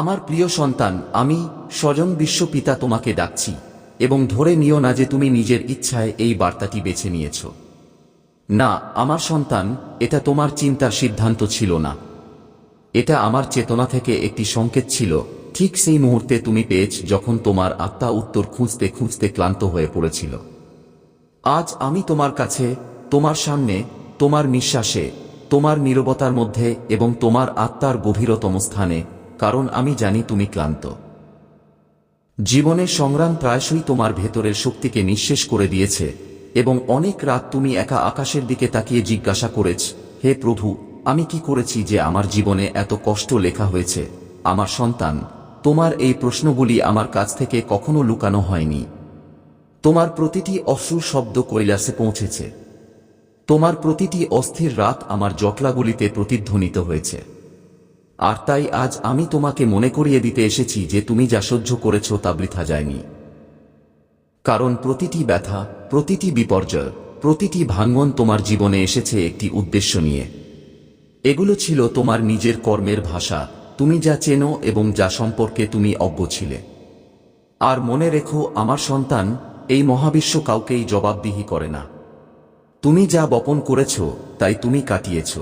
আমার প্রিয় সন্তান, আমি স্বজন বিশ্বপিতা তোমাকে ডাকছি, এবং ধরে নিও না যে তুমি নিজের ইচ্ছায় এই বার্তাটি বেছে নিয়েছ। না, আমার সন্তান, এটা তোমার চিন্তার সিদ্ধান্ত ছিল না। এটা আমার চেতনা থেকে একটি সংকেত ছিল, ঠিক সেই মুহূর্তে তুমি পেয়েছ যখন তোমার আত্মা উত্তর খুঁজতে খুঁজতে ক্লান্ত হয়ে পড়েছিল। আজ আমি তোমার কাছে, তোমার সামনে, তোমার নিঃশ্বাসে, তোমার নীরবতার মধ্যে এবং তোমার আত্মার গভীরতম স্থানে কারণ আমি জানি তুমি ক্লান্ত। জীবনের সংগ্রাম প্রায়শই তোমার ভেতরের শক্তিকে নিঃশেষ করে দিয়েছে, এবং অনেক রাত তুমি একা আকাশের দিকে তাকিয়ে জিজ্ঞাসা করেছ, হে প্রভু, আমি কি করেছি যে আমার জীবনে এত কষ্ট লেখা হয়েছে? আমার সন্তান, তোমার এই প্রশ্নগুলি আমার কাছ থেকে কখনো লুকানো হয়নি। তোমার প্রতিটি অশ্রু শব্দ কৈলাসে পৌঁছেছে। তোমার প্রতিটি অস্থির রাত আমার জটলাগুলিতে প্রতিধ্বনিত হয়েছে। আর তাই আজ আমি তোমাকে মনে করিয়ে দিতে এসেছি যে তুমি যা সহ্য করেছ তা বৃথা যায়নি। কারণ প্রতিটি ব্যথা, প্রতিটি বিপর্যয়, প্রতিটি ভাঙ্গন তোমার জীবনে এসেছে একটি উদ্দেশ্য নিয়ে। এগুলো ছিল তোমার নিজের কর্মের ভাষা, তুমি যা চেনো এবং যা সম্পর্কে তুমি অজ্ঞ ছিলে। আর মনে রেখো, আমার সন্তান, এই মহাবিশ্ব কাউকেই জবাবদিহি করে না। তুমি যা বপন করেছ, তাই তুমি কাটিয়েছ।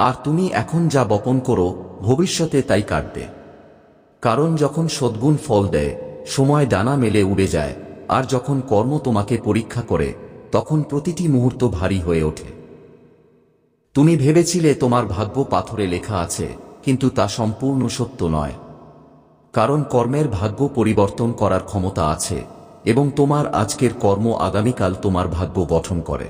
আর তুমি এখন যা বপন করো, ভবিষ্যতে তাই কাটবে। কারণ যখন সদ্গুণ ফল দেয়, সময় ডানা মেলে উড়ে যায়, আর যখন কর্ম তোমাকে পরীক্ষা করে, তখন প্রতিটি মুহূর্ত ভারী হয়ে ওঠে। তুমি ভেবেছিলে তোমার ভাগ্য পাথরে লেখা আছে, কিন্তু তা সম্পূর্ণ সত্য নয়। কারণ কর্মের ভাগ্য পরিবর্তন করার ক্ষমতা আছে, এবং তোমার আজকের কর্ম আগামীকাল তোমার ভাগ্য গঠন করে।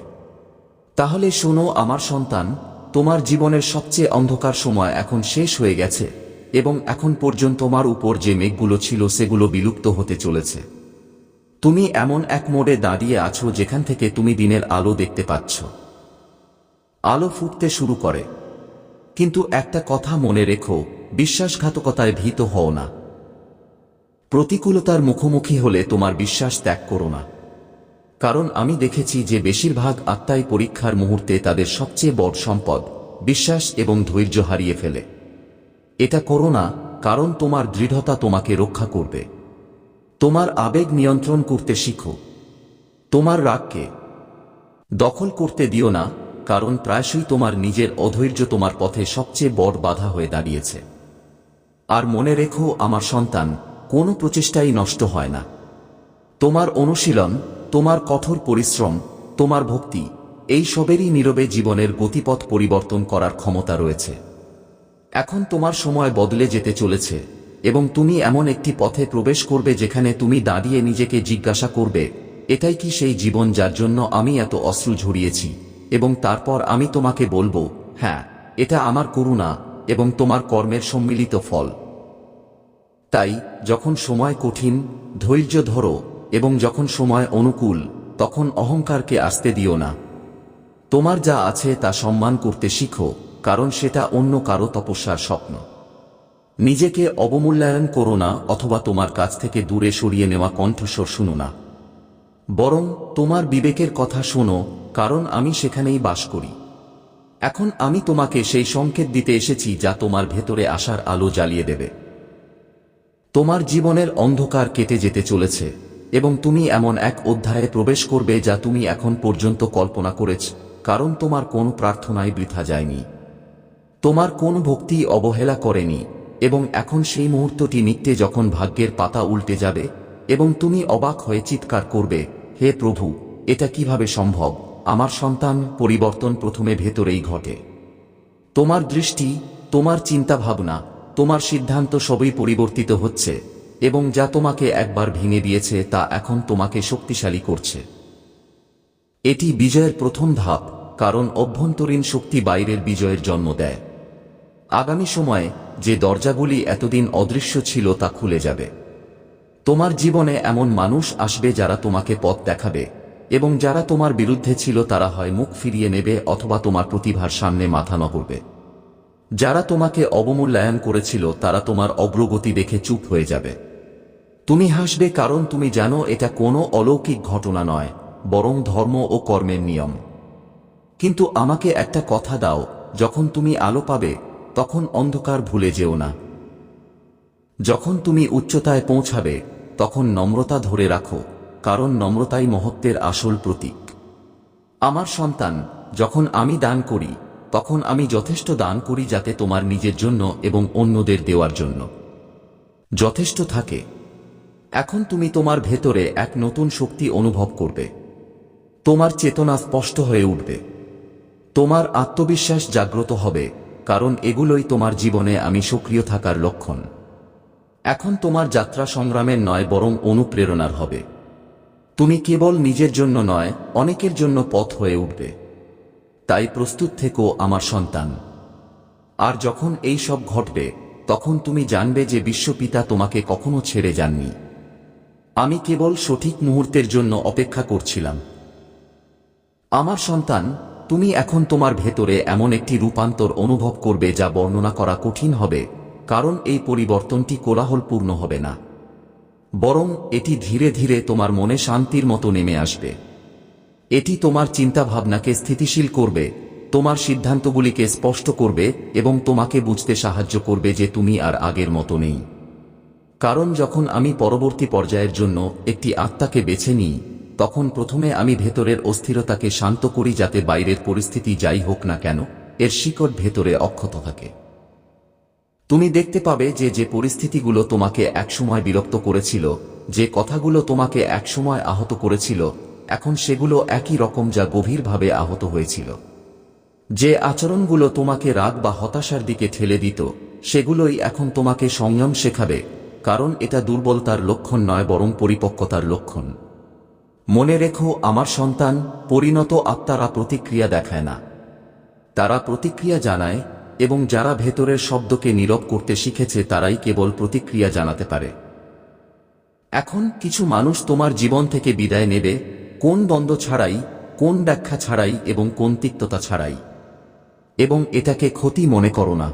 তাহলে শোনো, আমার সন্তান তোমার জীবনের সবচেয়ে অন্ধকার সময় এখন শেষ হয়ে গেছে, এবং এখন পর্যন্ত তোমার উপর যে মেঘগুলো ছিল সেগুলো বিলুপ্ত হতে চলেছে। তুমি এমন এক মোড়ে দাঁড়িয়ে আছো যেখান থেকে তুমি দিনের আলো দেখতে পাচ্ছ। আলো ফুটতে শুরু করে। কিন্তু একটা কথা মনে রেখো, বিশ্বাসঘাতকতায় ভীত হও না। প্রতিকূলতার মুখোমুখি হলে তোমার বিশ্বাস ত্যাগ করো না। কারণ আমি দেখেছি যে বেশিরভাগ আত্মাই পরীক্ষার মুহূর্তে তাদের সবচেয়ে বড় সম্পদ, বিশ্বাস এবং ধৈর্য হারিয়ে ফেলে। এটা করো না, কারণ তোমার দৃঢ়তা তোমাকে রক্ষা করবে। তোমার আবেগ নিয়ন্ত্রণ করতে শিখো। তোমার রাগকে দখল করতে দিও না, কারণ প্রায়শই তোমার নিজের অধৈর্য তোমার পথে সবচেয়ে বড় বাধা হয়ে দাঁড়িয়েছে। আর মনে রেখো, আমার সন্তান, কোনো প্রচেষ্টাই নষ্ট হয় না। তোমার অনুশীলন তোমার কঠোর পরিশ্রম, তোমার ভক্তি, এই সবেরই নীরবে জীবনের গতিপথ পরিবর্তন করার ক্ষমতা রয়েছে। এখন তোমার সময় বদলে যেতে চলেছে, এবং তুমি এমন একটি পথে প্রবেশ করবে যেখানে তুমি দাঁড়িয়ে নিজেকে জিজ্ঞাসা করবে, এটাই কি সেই জীবন যার জন্য আমি এত অশ্রু ঝরিয়েছি, এবং তারপর আমি তোমাকে বলব হ্যাঁ এটা আমার করুণা, এবং তোমার কর্মের সম্মিলিত ফল। তাই, যখন সময় কঠিন, ধৈর্য ধরো এবং যখন সময় অনুকূল, তখন অহংকারকে আসতে দিও না। তোমার যা আছে তা সম্মান করতে শিখো, কারণ সেটা অন্য কারও তপস্যার স্বপ্ন। নিজেকে অবমূল্যায়ন করো না, অথবা তোমার কাছ থেকে দূরে সরিয়ে নেওয়া কণ্ঠস্বর শুনো না। বরং তোমার বিবেকের কথা শোনো, কারণ আমি সেখানেই বাস করি। এখন আমি তোমাকে সেই সংকেত দিতে এসেছি যা তোমার ভেতরে আসার আলো জ্বালিয়ে দেবে। তোমার জীবনের অন্ধকার কেটে যেতে চলেছে। এবং তুমি এমন এক অধ্যায়ে প্রবেশ করবে যা তুমি এখন পর্যন্ত কল্পনা করেছ, কারণ তোমার কোন প্রার্থনায় বৃথা যায়নি। তোমার কোন ভক্তি অবহেলা করেনি, এবং এখন সেই মুহূর্তটি নিত্যে যখন ভাগ্যের পাতা উল্টে যাবে, এবং তুমি অবাক হয়ে চিৎকার করবে, হে প্রভু, এটা কীভাবে সম্ভব? আমার সন্তান পরিবর্তন প্রথমে ভেতরেই ঘটে। তোমার দৃষ্টি, তোমার চিন্তা ভাবনা তোমার সিদ্ধান্ত সবই পরিবর্তিত হচ্ছে। এবং যা তোমাকে একবার ভেঙে দিয়েছে তা এখন তোমাকে শক্তিশালী করছে। এটি বিজয়ের প্রথম ধাপ, কারণ অভ্যন্তরীণ শক্তি বাইরের বিজয়ের জন্ম দেয়। আগামী সময়ে, যে দরজাগুলি এতদিন অদৃশ্য ছিল তা খুলে যাবে। তোমার জীবনে এমন মানুষ আসবে যারা তোমাকে পথ দেখাবে, এবং যারা তোমার বিরুদ্ধে ছিল তারা হয় মুখ ফিরিয়ে নেবে অথবা তোমার প্রতিভার সামনে মাথা নগরবে। যারা তোমাকে অবমূল্যায়ন করেছিল তারা তোমার অগ্রগতি দেখে চুপ হয়ে যাবে। তুমি হাসবে কারণ তুমি জানো এটা কোনো অলৌকিক ঘটনা নয়, বরং ধর্ম ও কর্মের নিয়ম। কিন্তু আমাকে একটা কথা দাও, যখন তুমি আলো পাবে, তখন অন্ধকার ভুলে যেও না। যখন তুমি উচ্চতায় পৌঁছাবে, তখন নম্রতা ধরে রাখো, কারণ নম্রতাই মহত্বের আসল প্রতীক। আমার সন্তান, যখন আমি দান করি, তখন আমি যথেষ্ট দান করি যাতে তোমার নিজের জন্য এবং অন্যদের দেওয়ার জন্য। যথেষ্ট থাকে এখন তুমি তোমার ভেতরে এক নতুন শক্তি অনুভব করবে। তোমার চেতনা স্পষ্ট হয়ে উঠবে। তোমার আত্মবিশ্বাস জাগ্রত হবে, কারণ এগুলোই তোমার জীবনে আমি সক্রিয় থাকার লক্ষণ। এখন তোমার যাত্রা সংগ্রামের নয়, বরং অনুপ্রেরণার হবে। তুমি কেবল নিজের জন্য নয়, অনেকের জন্য পথ হয়ে উঠবে। তাই প্রস্তুত থেকো, আমার সন্তান। আর যখন এই সব ঘটবে, তখন তুমি জানবে যে বিশ্বপিতা তোমাকে কখনো ছেড়ে যাননি। আমি কেবল সঠিক মুহূর্তের জন্য অপেক্ষা করছিলাম। আমার সন্তান, তুমি এখন তোমার ভেতরে এমন একটি রূপান্তর অনুভব করবে যা বর্ণনা করা কঠিন হবে, কারণ এই পরিবর্তনটি কোলাহলপূর্ণ হবে না। বরং এটি ধীরে ধীরে তোমার মনে শান্তির মতো নেমে আসবে। এটি তোমার চিন্তাভাবনাকে স্থিতিশীল করবে, তোমার সিদ্ধান্তগুলিকে স্পষ্ট করবে এবং তোমাকে বুঝতে সাহায্য করবে যে তুমি আর আগের মতো নেই। কারণ যখন আমি পরবর্তী পর্যায়ের জন্য একটি আত্মাকে বেছে নিই, তখন প্রথমে আমি ভেতরের অস্থিরতাকে শান্ত করি যাতে বাইরের পরিস্থিতি যাই হোক না কেন, এর শিকড় ভেতরে অক্ষত থাকে। তুমি দেখতে পাবে যে যে পরিস্থিতিগুলো তোমাকে একসময় বিরক্ত করেছিল, যে কথাগুলো তোমাকে একসময় আহত করেছিল, এখন সেগুলো একই রকম যা গভীরভাবে আহত হয়েছিল। যে আচরণগুলো তোমাকে রাগ বা হতাশার দিকে ঠেলে দিত, সেগুলোই এখন তোমাকে সংযম শেখাবে কারণ এটা দুর্বলতার লক্ষণ নয়, বরং পরিপক্কতার লক্ষণ। মনে রেখো, আমার সন্তান পরিণত আত্মারা প্রতিক্রিয়া দেখায় না। তারা প্রতিক্রিয়া জানায়, এবং যারা ভেতরের শব্দকে নীরব করতে শিখেছে, তারাই কেবল প্রতিক্রিয়া জানাতে পারে। এখন কিছু মানুষ তোমার জীবন থেকে বিদায় নেবে, কোন দ্বন্দ্ব ছাড়াই, কোন ব্যাখ্যা ছাড়াই, এবং কোন তিক্ততা ছাড়াই। এবং এটাকে ক্ষতি মনে করো না।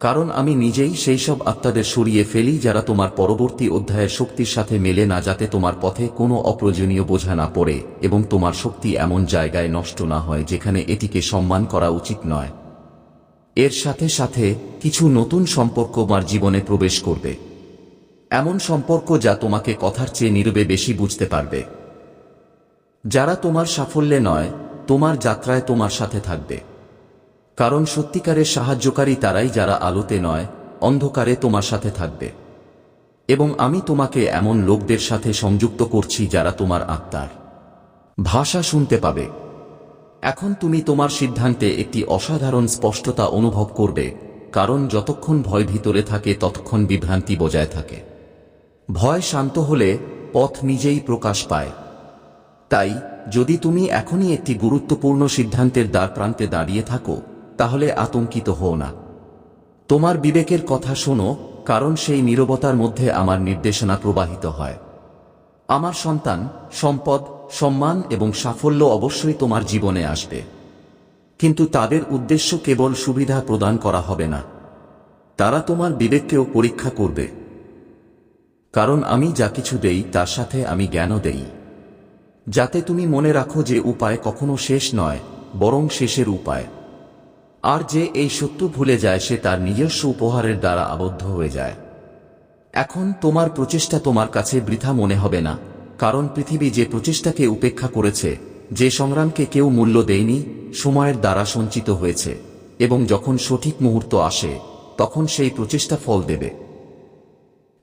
কারণ আমি নিজেই সেই সব আত্মাদের সরিয়ে ফেলি যারা তোমার পরবর্তী অধ্যায়ের শক্তির সাথে মেলে না যাতে তোমার পথে কোনো অপ্রয়োজনীয় বোঝা না পড়ে এবং তোমার শক্তি এমন জায়গায় নষ্ট না হয় যেখানে এটিকে সম্মান করা উচিত নয়। এর সাথে সাথে কিছু নতুন সম্পর্ক আমার জীবনে প্রবেশ করবে। এমন সম্পর্ক যা তোমাকে কথার চেয়ে নীরবে বেশি বুঝতে পারবে। যারা তোমার সাফল্যে নয়, তোমার যাত্রায় তোমার সাথে থাকবে। কারণ সত্যিকারের সাহায্যকারী তারাই যারা আলোতে নয়, অন্ধকারে তোমার সাথে থাকবে। এবং আমি তোমাকে এমন লোকদের সাথে সংযুক্ত করছি যারা তোমার আত্মার ভাষা শুনতে পাবে। এখন তুমি তোমার সিদ্ধান্তে একটি অসাধারণ স্পষ্টতা অনুভব করবে, কারণ যতক্ষণ ভয় ভিতরে থাকে ততক্ষণ বিভ্রান্তি বজায় থাকে। ভয় শান্ত হলে পথ নিজেই প্রকাশ পায়। তাই, যদি তুমি এখনই একটি গুরুত্বপূর্ণ সিদ্ধান্তের দ্বার প্রান্তে দাঁড়িয়ে থাকো তাহলে আতঙ্কিত হও না। তোমার বিবেকের কথা শোনো, কারণ সেই নীরবতার মধ্যে আমার নির্দেশনা প্রবাহিত হয়। আমার সন্তান, সম্পদ, সম্মান এবং সাফল্য অবশ্যই তোমার জীবনে আসবে। কিন্তু তাদের উদ্দেশ্য কেবল সুবিধা প্রদান করা হবে না। তারা তোমার বিবেককেও পরীক্ষা করবে। কারণ আমি যা কিছু দেই, তার সাথে আমি জ্ঞানও দেই। যাতে তুমি মনে রাখো যে উপায় কখনো শেষ নয়, বরং শেষের উপায়। আর যে এই সত্য ভুলে যায়, সে তার নিজস্ব উপহারের দ্বারা আবদ্ধ হয়ে যায়। এখন তোমার প্রচেষ্টা তোমার কাছে বৃথা মনে হবে না, কারণ পৃথিবী যে প্রচেষ্টাকে উপেক্ষা করেছে, যে সংগ্রামকে কেউ মূল্য দেয়নি, সময়ের দ্বারা সঞ্চিত হয়েছে, এবং যখন সঠিক মুহূর্ত আসে, তখন সেই প্রচেষ্টা ফল দেবে।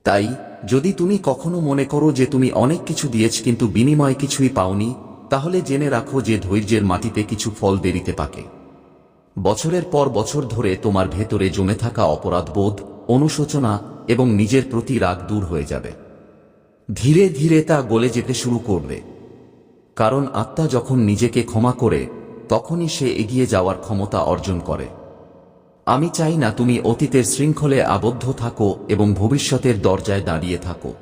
তাই, যদি তুমি কখনো মনে করো যে তুমি অনেক কিছু দিয়েছ কিন্তু বিনিময়ে কিছুই পাওনি, তাহলে জেনে রাখো যে ধৈর্যের মাটিতে কিছু ফল দেরিতে পাকে। বছরের পর বছর ধরে তোমার ভেতরে জমে থাকা অপরাধবোধ, অনুশোচনা এবং নিজের প্রতি রাগ দূর হয়ে যাবে। ধীরে ধীরে তা গলে যেতে শুরু করবে। কারণ আত্মা যখন নিজেকে ক্ষমা করে, তখনই সে এগিয়ে যাওয়ার ক্ষমতা অর্জন করে। আমি চাই না তুমি অতীতের শৃঙ্খলে আবদ্ধ থাকো এবং ভবিষ্যতের দরজায় দাঁড়িয়ে থাকো।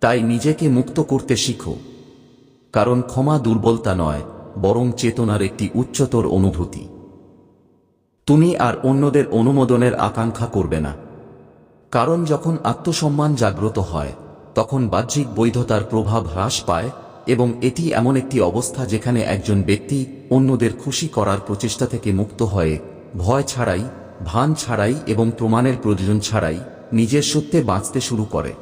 তাই নিজেকে মুক্ত করতে শিখো। কারণ ক্ষমা দুর্বলতা নয়, বরং চেতনার একটি উচ্চতর অনুভূতি। তুমি আর অন্যদের অনুমোদনের আকাঙ্ক্ষা করবে না। কারণ যখন আত্মসম্মান জাগ্রত হয়, তখন বাহ্যিক বৈধতার প্রভাব হ্রাস পায় এবং এটি এমন একটি অবস্থা যেখানে একজন ব্যক্তি অন্যদের খুশি করার প্রচেষ্টা থেকে মুক্ত হয়ে ভয় ছাড়াই, ভান ছাড়াই এবং প্রমাণের প্রয়োজন ছাড়াই নিজের সত্যে বাঁচতে শুরু করে।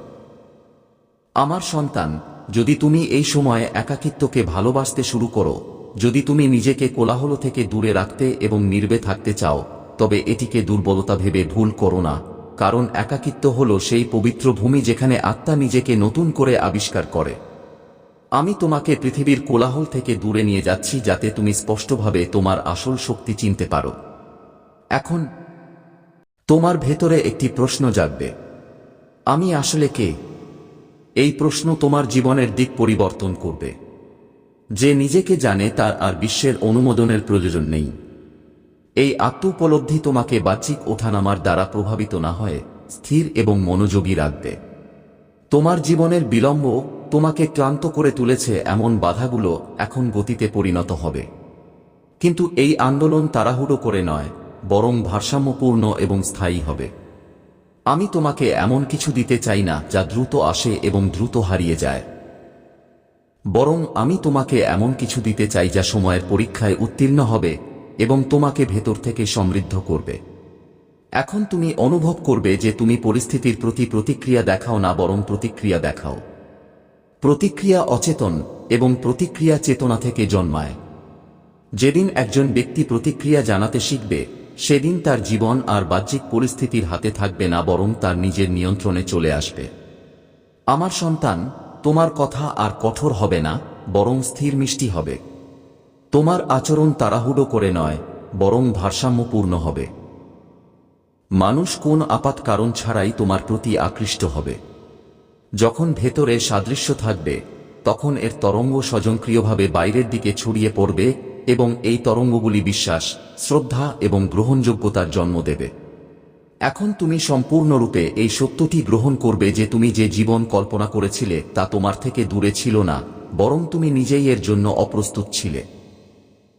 আমার সন্তান, যদি তুমি এই সময়ে একাকিত্বকে ভালোবাসতে শুরু করো যদি তুমি নিজেকে কোলাহল থেকে দূরে রাখতে এবং নির্বে থাকতে চাও, তবে এটিকে দুর্বলতা ভেবে ভুল করো না, কারণ একাকিত্ব হল সেই পবিত্র ভূমি যেখানে আত্মা নিজেকে নতুন করে আবিষ্কার করে। আমি তোমাকে পৃথিবীর কোলাহল থেকে দূরে নিয়ে যাচ্ছি যাতে তুমি স্পষ্টভাবে তোমার আসল শক্তি চিনতে পারো। এখন, তোমার ভেতরে একটি প্রশ্ন জাগবে। আমি আসলে কে? এই প্রশ্ন তোমার জীবনের দিক পরিবর্তন করবে। যে নিজেকে জানে তার আর বিশ্বের অনুমোদনের প্রয়োজন নেই। এই আত্ম উপলব্ধি তোমাকে বাহ্যিক ওঠানামার দ্বারা প্রভাবিত না হয় স্থির এবং মনোযোগী রাখবে। তোমার জীবনের বিলম্ব তোমাকে ক্লান্ত করে তুলেছে এমন বাধাগুলো এখন গতিতে পরিণত হবে। কিন্তু এই আন্দোলন তাড়াহুড়ো করে নয়, বরং ভারসাম্যপূর্ণ এবং স্থায়ী হবে। আমি তোমাকে এমন কিছু দিতে চাই না যা দ্রুত আসে এবং দ্রুত হারিয়ে যায়। বরং আমি তোমাকে এমন কিছু দিতে চাই যা সময়ের পরীক্ষায় উত্তীর্ণ হবে এবং তোমাকে ভেতর থেকে সমৃদ্ধ করবে। এখন তুমি অনুভব করবে যে তুমি পরিস্থিতির প্রতি প্রতিক্রিয়া দেখাও না বরং প্রতিক্রিয়া দেখাও। প্রতিক্রিয়া অচেতন এবং প্রতিক্রিয়া চেতনা থেকে জন্মায়। যেদিন একজন ব্যক্তি প্রতিক্রিয়া জানাতে শিখবে, সেদিন তার জীবন আর বাহ্যিক পরিস্থিতির হাতে থাকবে না বরং তার নিজের নিয়ন্ত্রণে চলে আসবে। আমার সন্তান তোমার কথা আর কঠোর হবে না, বরং স্থির মিষ্টি হবে। তোমার আচরণ তাড়াহুড়ো করে নয়, বরং ভারসাম্যপূর্ণ হবে। মানুষ কোন আপাত কারণ ছাড়াই তোমার প্রতি আকৃষ্ট হবে। যখন ভেতরে সাদৃশ্য থাকবে, তখন এর তরঙ্গ স্বজনক্রিয়ভাবে বাইরের দিকে ছড়িয়ে পড়বে এবং এই তরঙ্গগুলি বিশ্বাস, শ্রদ্ধা এবং গ্রহণযোগ্যতার জন্ম দেবে। এখন তুমি সম্পূর্ণরূপে এই সত্যটি গ্রহণ করবে যে তুমি যে জীবন কল্পনা করেছিলে তা তোমার থেকে দূরে ছিল না, বরং তুমি নিজেই এর জন্য অপ্রস্তুত ছিলে।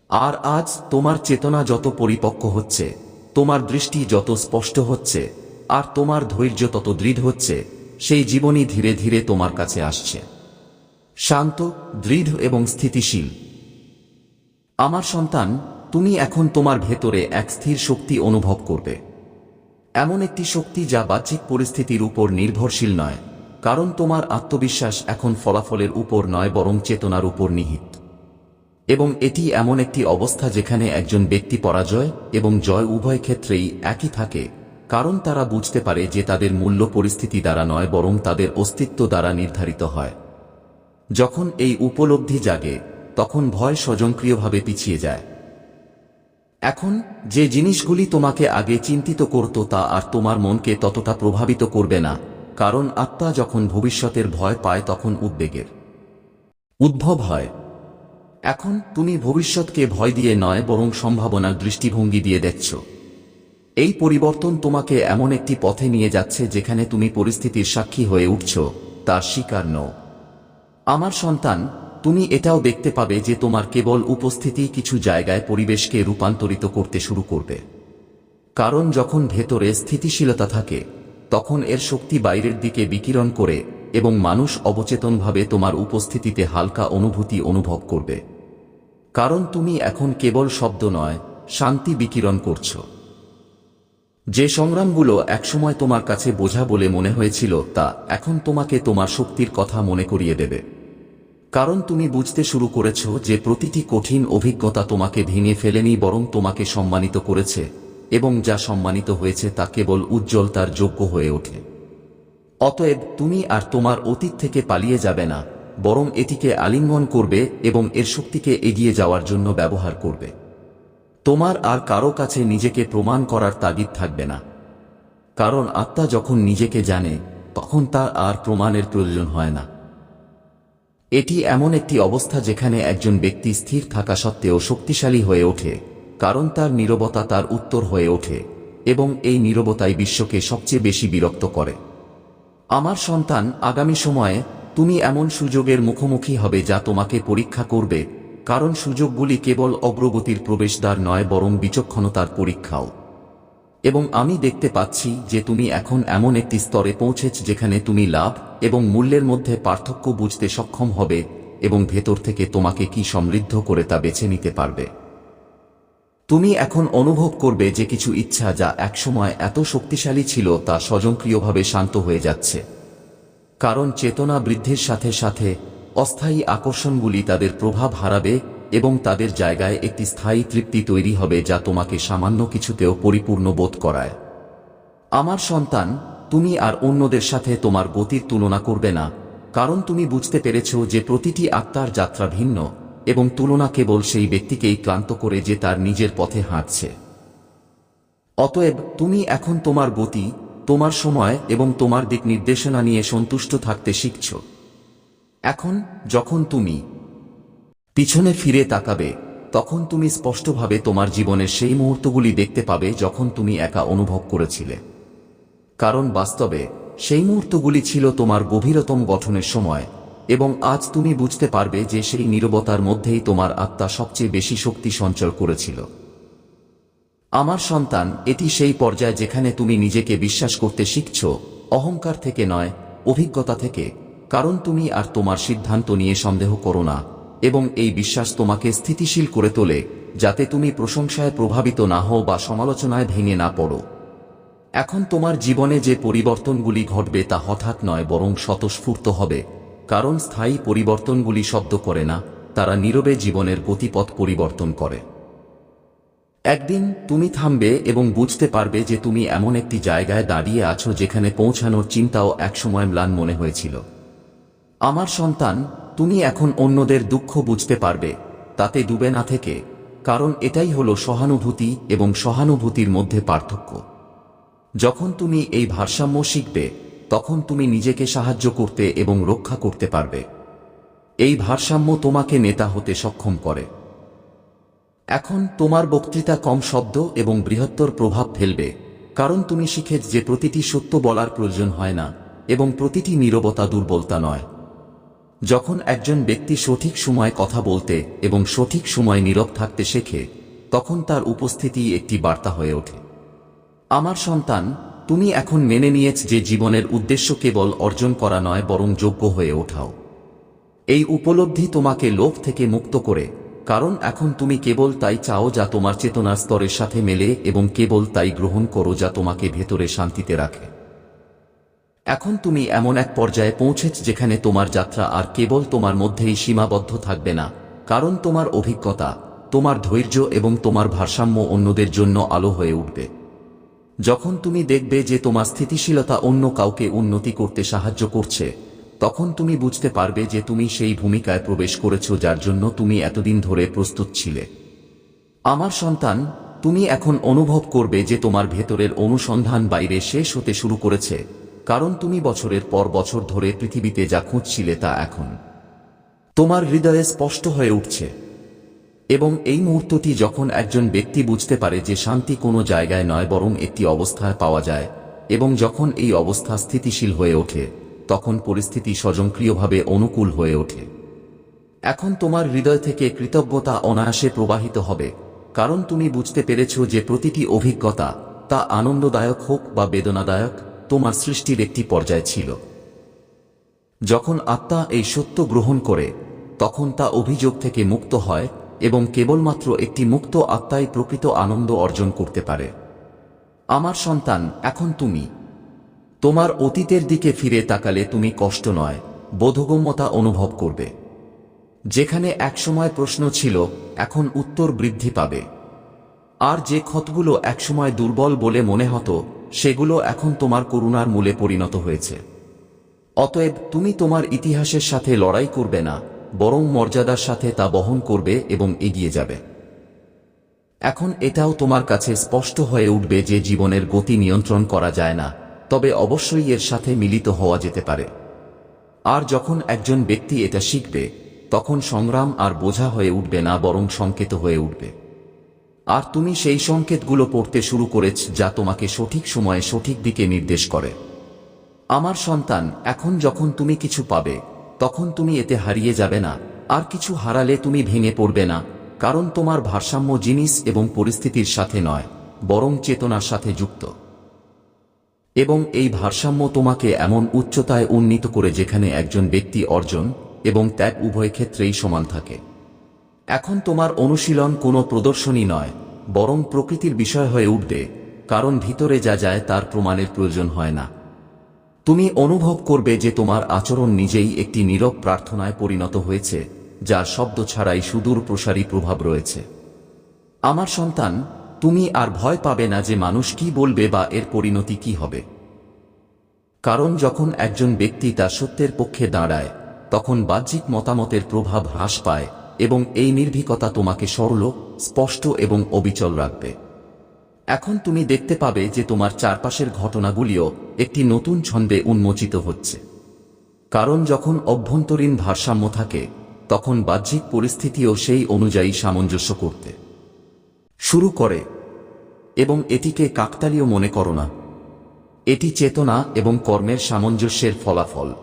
আর আজ তোমার চেতনা যত পরিপক্ক হচ্ছে, তোমার দৃষ্টি যত স্পষ্ট হচ্ছে, আর তোমার ধৈর্য তত দৃঢ় হচ্ছে, সেই জীবনই ধীরে ধীরে তোমার কাছে আসছে। শান্ত, দৃঢ় এবং স্থিতিশীল। আমার সন্তান, তুমি এখন তোমার ভেতরে এক স্থির শক্তি অনুভব করবে। এমন একটি শক্তি যা বাহ্যিক পরিস্থিতির উপর নির্ভরশীল নয়, কারণ তোমার আত্মবিশ্বাস এখন ফলাফলের উপর নয়, বরং চেতনার উপর নিহিত। এবং এটি এমন একটি অবস্থা যেখানে একজন ব্যক্তি পরাজয় এবং জয় উভয় ক্ষেত্রেই একই থাকে, কারণ তারা বুঝতে পারে যে তাদের মূল্য পরিস্থিতি দ্বারা নয়, বরং তাদের অস্তিত্ব দ্বারা নির্ধারিত হয়। যখন এই উপলব্ধি জাগে, তখন ভয় স্বজনক্রিয়ভাবে পিছিয়ে যায়। এখন, যে জিনিসগুলি তোমাকে আগে চিন্তিত করত তা আর তোমার মনকে ততটা প্রভাবিত করবে না, কারণ আত্মা যখন ভবিষ্যতের ভয় পায় তখন উদ্বেগের উদ্ভব হয়। এখন, তুমি ভবিষ্যৎকে ভয় দিয়ে নয়, বরং সম্ভাবনার দৃষ্টিভঙ্গি দিয়ে দেখছ। এই পরিবর্তন তোমাকে এমন একটি পথে নিয়ে যাচ্ছে যেখানে তুমি পরিস্থিতির সাক্ষী হয়ে উঠছ, তার শিকার নও। আমার সন্তান তুমি এটাও দেখতে পাবে যে তোমার কেবল উপস্থিতি কিছু জায়গায় পরিবেশকে রূপান্তরিত করতে শুরু করবে। কারণ যখন ভেতরে স্থিতিশীলতা থাকে, তখন এর শক্তি বাইরের দিকে বিকিরণ করে এবং মানুষ অবচেতনভাবে তোমার উপস্থিতিতে হালকা অনুভূতি অনুভব করবে। কারণ তুমি এখন কেবল শব্দ নয়, শান্তি বিকিরণ করছ। যে সংগ্রামগুলো একসময় তোমার কাছে বোঝা বলে মনে হয়েছিল, তা এখন তোমাকে তোমার শক্তির কথা মনে করিয়ে দেবে। কারণ তুমি বুঝতে শুরু করেছ যে প্রতিটি কঠিন অভিজ্ঞতা তোমাকে ভেঙে ফেলেনি বরং তোমাকে সম্মানিত করেছে, এবং যা সম্মানিত হয়েছে তা কেবল উজ্জ্বলতার যোগ্য হয়ে ওঠে। অতএব তুমি আর তোমার অতীত থেকে পালিয়ে যাবে না, বরং এটিকে আলিঙ্গন করবে এবং এর শক্তিকে এগিয়ে যাওয়ার জন্য ব্যবহার করবে। তোমার আর কারও কাছে নিজেকে প্রমাণ করার তাগিদ থাকবে না। কারণ আত্মা যখন নিজেকে জানে, তখন তার আর প্রমাণের প্রয়োজন হয় না। এটি এমন একটি অবস্থা যেখানে একজন ব্যক্তি স্থির থাকা সত্ত্বেও শক্তিশালী হয়ে ওঠে, কারণ তার নীরবতা তার উত্তর হয়ে ওঠে, এবং এই নীরবতাই বিশ্বকে সবচেয়ে বেশি বিরক্ত করে। আমার সন্তান, আগামী সময়ে তুমি এমন সুযোগের মুখোমুখি হবে যা তোমাকে পরীক্ষা করবে, কারণ সুযোগগুলি কেবল অগ্রগতির প্রবেশদ্বার নয়, বরং বিচক্ষণতার পরীক্ষাও। এবং আমি দেখতে পাচ্ছি যে তুমি এখন এমন একটি স্তরে পৌঁছেছ যেখানে তুমি লাভ এবং মূল্যের মধ্যে পার্থক্য বুঝতে সক্ষম হবে এবং ভেতর থেকে তোমাকে কি সমৃদ্ধ করে তা বেছে নিতে পারবে। তুমি এখন অনুভব করবে যে কিছু ইচ্ছা যা একসময় এত শক্তিশালী ছিল তা স্বয়ংক্রিয়ভাবে শান্ত হয়ে যাচ্ছে। কারণ চেতনা বৃদ্ধির সাথে সাথে অস্থায়ী আকর্ষণগুলি তাদের প্রভাব হারাবে এবং তাদের জায়গায় একটি স্থায়ী তৃপ্তি তৈরি হবে যা তোমাকে সামান্য কিছুতেও পরিপূর্ণ বোধ করায়। আমার সন্তান, তুমি আর অন্যদের সাথে তোমার গতির তুলনা করবে না, কারণ তুমি বুঝতে পেরেছ যে প্রতিটি আত্মার যাত্রা ভিন্ন, এবং তুলনা কেবল সেই ব্যক্তিকেই ক্লান্ত করে যে তার নিজের পথে হাঁটছে। অতএব, তুমি এখন তোমার গতি, তোমার সময় এবং তোমার দিক নির্দেশনা নিয়ে সন্তুষ্ট থাকতে শিখছ। এখন, যখন তুমি পিছনে ফিরে তাকাবে, তখন তুমি স্পষ্টভাবে তোমার জীবনের সেই মুহূর্তগুলি দেখতে পাবে যখন তুমি একা অনুভব করেছিলে। কারণ বাস্তবে, সেই মুহূর্তগুলি ছিল তোমার গভীরতম গঠনের সময়, এবং আজ তুমি বুঝতে পারবে যে সেই নীরবতার মধ্যেই তোমার আত্মা সবচেয়ে বেশি শক্তি সঞ্চয় করেছিল। আমার সন্তান, এটি সেই পর্যায় যেখানে তুমি নিজেকে বিশ্বাস করতে শিখছ, অহংকার থেকে নয়, অভিজ্ঞতা থেকে, কারণ তুমি আর তোমার সিদ্ধান্ত নিয়ে সন্দেহ করো না। এবং এই বিশ্বাস তোমাকে স্থিতিশীল করে তোলে, যাতে তুমি প্রশংসায় প্রভাবিত না হও বা সমালোচনায় ভেঙে না পড়ো। এখন তোমার জীবনে যে পরিবর্তনগুলি ঘটবে তা হঠাৎ নয়, বরং স্বতঃস্ফূর্ত হবে। কারণ স্থায়ী পরিবর্তনগুলি শব্দ করে না, তারা নীরবে জীবনের গতিপথ পরিবর্তন করে। একদিন তুমি থামবে এবং বুঝতে পারবে যে তুমি এমন একটি জায়গায় দাঁড়িয়ে আছো যেখানে পৌঁছানোর চিন্তাও একসময় ম্লান মনে হয়েছিল। আমার সন্তান তুমি এখন অন্যদের দুঃখ বুঝতে পারবে, তাতে ডুবে না থেকে, কারণ এটাই হলো সহানুভূতি এবং সহানুভূতির মধ্যে পার্থক্য। যখন তুমি এই ভারসাম্য শিখবে, তখন তুমি নিজেকে সাহায্য করতে এবং রক্ষা করতে পারবে। এই ভারসাম্য তোমাকে নেতা হতে সক্ষম করে। এখন তোমার বক্তৃতা কম শব্দ এবং বৃহত্তর প্রভাব ফেলবে, কারণ তুমি শিখে যে প্রতিটি সত্য বলার প্রয়োজন হয় না, এবং প্রতিটি নীরবতা দুর্বলতা নয়। যখন একজন ব্যক্তি সঠিক সময় কথা বলতে এবং সঠিক সময় নীরব থাকতে শেখে, তখন তার উপস্থিতি একটি বার্তা হয়ে ওঠে। আমার সন্তান, তুমি এখন মেনে নিয়েছ যে জীবনের উদ্দেশ্য কেবল অর্জন করা নয়, বরং যোগ্য হয়ে ওঠাও। এই উপলব্ধি তোমাকে লোভ থেকে মুক্ত করে, কারণ এখন তুমি কেবল তাই চাও যা তোমার চেতনার স্তরের সাথে মেলে এবং কেবল তাই গ্রহণ করো যা তোমাকে ভেতরে শান্তিতে রাখে। এখন তুমি এমন এক পর্যায়ে পৌঁছেছ যেখানে তোমার যাত্রা আর কেবল তোমার মধ্যেই সীমাবদ্ধ থাকবে না। কারণ তোমার অভিজ্ঞতা, তোমার ধৈর্য এবং তোমার ভারসাম্য অন্যদের জন্য আলো হয়ে উঠবে। যখন তুমি দেখবে যে তোমার স্থিতিশীলতা অন্য কাউকে উন্নতি করতে সাহায্য করছে, তখন তুমি বুঝতে পারবে যে তুমি সেই ভূমিকায় প্রবেশ করেছ যার জন্য তুমি এতদিন ধরে প্রস্তুত ছিলে। আমার সন্তান, তুমি এখন অনুভব করবে যে তোমার ভেতরের অনুসন্ধান বাইরে শেষ হতে শুরু করেছে। কারণ তুমি বছরের পর বছর ধরে পৃথিবীতে যা খুঁজছিলে তা এখন। তোমার হৃদয়ে স্পষ্ট হয়ে উঠছে। এবং এই মুহূর্তটি যখন একজন ব্যক্তি বুঝতে পারে যে শান্তি কোনো জায়গায় নয় বরং একটি অবস্থায় পাওয়া যায়, এবং যখন এই অবস্থা স্থিতিশীল হয়ে ওঠে, তখন পরিস্থিতি স্বয়ংক্রিয়ভাবে অনুকূল হয়ে ওঠে। এখন তোমার হৃদয় থেকে কৃতজ্ঞতা অনায়াসে প্রবাহিত হবে, কারণ তুমি বুঝতে পেরেছ যে প্রতিটি অভিজ্ঞতা তা আনন্দদায়ক হোক বা বেদনাদায়ক তোমার সৃষ্টির একটি পর্যায় ছিল। যখন আত্মা এই সত্য গ্রহণ করে, তখন তা অভিযোগ থেকে মুক্ত হয় এবং কেবলমাত্র একটি মুক্ত আত্মাই প্রকৃত আনন্দ অর্জন করতে পারে। আমার সন্তান, এখন তুমি। তোমার অতীতের দিকে ফিরে তাকালে তুমি কষ্ট নয়, বোধগম্যতা অনুভব করবে। যেখানে একসময় প্রশ্ন ছিল, এখন উত্তর বৃদ্ধি পাবে। আর যে ক্ষতগুলো একসময় দুর্বল বলে মনে হতো, সেগুলো এখন তোমার করুণার মূলে পরিণত হয়েছে। অতএব তুমি তোমার ইতিহাসের সাথে লড়াই করবে না, বরং মর্যাদার সাথে তা বহন করবে এবং এগিয়ে যাবে। এখন এটাও তোমার কাছে স্পষ্ট হয়ে উঠবে যে জীবনের গতি নিয়ন্ত্রণ করা যায় না, তবে অবশ্যই এর সাথে মিলিত হওয়া যেতে পারে। আর যখন একজন ব্যক্তি এটা শিখবে, তখন সংগ্রাম আর বোঝা হয়ে উঠবে না, বরং সংকেত হয়ে উঠবে। আর তুমি সেই সংকেতগুলো পড়তে শুরু করেছ যা তোমাকে সঠিক সময়ে সঠিক দিকে নির্দেশ করে। আমার সন্তান, এখন যখন তুমি কিছু পাবে, তখন তুমি এতে হারিয়ে যাবে না। আর কিছু হারালে তুমি ভেঙে পড়বে না, কারণ তোমার ভারসাম্য জিনিস এবং পরিস্থিতির সাথে নয়, বরং চেতনার সাথে যুক্ত। এবং এই ভারসাম্য তোমাকে এমন উচ্চতায় উন্নীত করে যেখানে একজন ব্যক্তি অর্জন এবং ত্যাগ উভয় ক্ষেত্রেই সমান থাকে। এখন তোমার অনুশীলন কোনো প্রদর্শনী নয়, বরং প্রকৃতির বিষয় হয়ে উঠবে, কারণ ভিতরে যা যায় তার প্রমাণের প্রয়োজন হয় না। তুমি অনুভব করবে যে তোমার আচরণ নিজেই একটি নীরব প্রার্থনায় পরিণত হয়েছে, যার শব্দ ছাড়াই সুদূর প্রসারী প্রভাব রয়েছে। আমার সন্তান, তুমি আর ভয় পাবে না যে মানুষ কি বলবে বা এর পরিণতি কি হবে। কারণ যখন একজন ব্যক্তি তার সত্যের পক্ষে দাঁড়ায়, তখন বাহ্যিক মতামতের প্রভাব হ্রাস পায় এবং এই নির্ভীকতা তোমাকে সরল, স্পষ্ট এবং অবিচল রাখবে। এখন তুমি দেখতে পাবে যে তোমার চারপাশের ঘটনাগুলিও একটি নতুন ছন্দে উন্মোচিত হচ্ছে। কারণ যখন অভ্যন্তরীণ ভারসাম্য থাকে, তখন বাহ্যিক পরিস্থিতিও সেই অনুযায়ী সামঞ্জস্য করতে। শুরু করে। এবং এটিকে কাকতালীয় মনে করো না। এটি চেতনা এবং কর্মের সামঞ্জস্যের ফলাফল।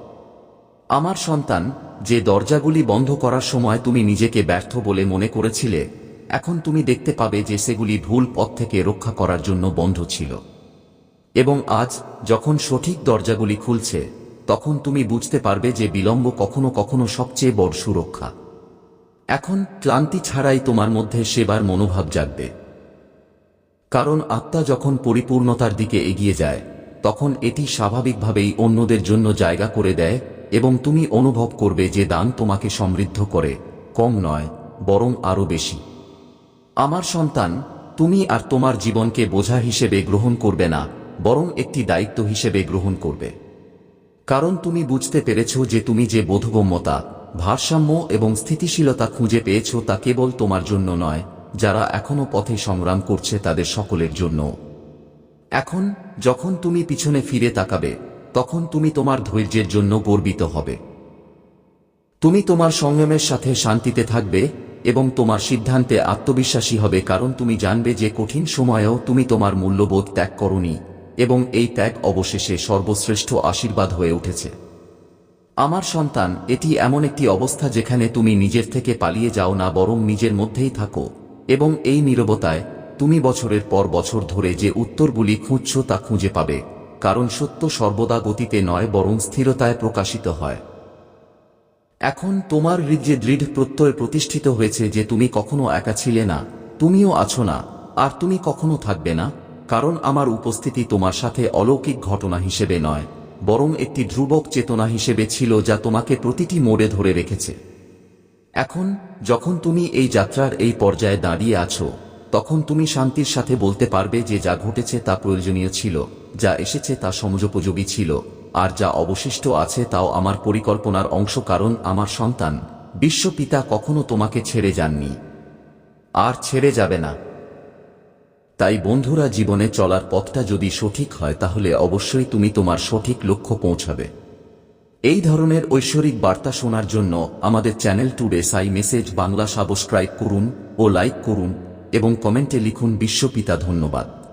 আমার সন্তান যে দরজাগুলি বন্ধ করার সময় তুমি নিজেকে ব্যর্থ বলে মনে করেছিলে, এখন তুমি দেখতে পাবে যে সেগুলি ভুল পথ থেকে রক্ষা করার জন্য বন্ধ ছিল। এবং আজ, যখন সঠিক দরজাগুলি খুলছে, তখন তুমি বুঝতে পারবে যে বিলম্ব কখনো কখনো সবচেয়ে বড় সুরক্ষা। এখন, ক্লান্তি ছাড়াই তোমার মধ্যে সেবার মনোভাব জাগবে। কারণ আত্মা যখন পরিপূর্ণতার দিকে এগিয়ে যায়, তখন এটি স্বাভাবিকভাবেই অন্যদের জন্য জায়গা করে দেয় এবং তুমি অনুভব করবে যে দান তোমাকে সমৃদ্ধ করে, কম নয়, বরং আরও বেশি। আমার সন্তান, তুমি আর তোমার জীবনকে বোঝা হিসেবে গ্রহণ করবে না, বরং একটি দায়িত্ব হিসেবে গ্রহণ করবে। কারণ তুমি বুঝতে পেরেছ যে তুমি যে বোধগম্যতা, ভারসাম্য এবং স্থিতিশীলতা খুঁজে পেয়েছ তা কেবল তোমার জন্য নয়, যারা এখনও পথে সংগ্রাম করছে তাদের সকলের জন্য এখন, যখন তুমি পিছনে ফিরে তাকাবে তখন তুমি তোমার ধৈর্যের জন্য গর্বিত হবে। তুমি তোমার সংযমের সাথে শান্তিতে থাকবে এবং তোমার সিদ্ধান্তে আত্মবিশ্বাসী হবে কারণ তুমি জানবে যে কঠিন সময়েও তুমি তোমার মূল্যবোধ ত্যাগ করনি এবং এই ত্যাগ অবশেষে সর্বশ্রেষ্ঠ আশীর্বাদ হয়ে উঠেছে। আমার সন্তান, এটি এমন একটি অবস্থা যেখানে তুমি নিজের থেকে পালিয়ে যাও না বরং নিজের মধ্যেই থাকো এবং এই নীরবতায় তুমি বছরের পর বছর ধরে যে উত্তরগুলি খুঁজছ তা খুঁজে পাবে। কারণ সত্য সর্বদা গতিতে নয়, বরং স্থিরতায় প্রকাশিত হয়। এখন তোমার হৃদয়ে দৃঢ় প্রত্যয় প্রতিষ্ঠিত হয়েছে যে তুমি কখনো একা ছিলে না, তুমিও আছো না, আর তুমি কখনো থাকবে না, কারণ আমার উপস্থিতি তোমার সাথে অলৌকিক ঘটনা হিসেবে নয়, বরং একটি ধ্রুবক চেতনা হিসেবে ছিল যা তোমাকে প্রতিটি মোড়ে ধরে রেখেছে। এখন, যখন তুমি এই যাত্রার এই পর্যায়ে দাঁড়িয়ে আছো, তখন তুমি শান্তির সাথে বলতে পারবে যে যা ঘটেছে তা প্রয়োজনীয় ছিল। যা এসেছে তা সমযোপযোগী ছিল, আর যা অবশিষ্ট আছে তাও আমার পরিকল্পনার অংশ কারণ আমার সন্তান, বিশ্বপিতা কখনো তোমাকে ছেড়ে যাননি। আর ছেড়ে যাবে না। তাই বন্ধুরা, জীবনে চলার পথটা যদি সঠিক হয়, তাহলে অবশ্যই তুমি তোমার সঠিক লক্ষ্য পৌঁছাবে। এই ধরনের ঐশ্বরিক বার্তা শোনার জন্য আমাদের চ্যানেল টুডে সাই মেসেজ বাংলা সাবস্ক্রাইব করুন ও লাইক করুন এবং কমেন্টে লিখুন বিশ্বপিতা ধন্যবাদ।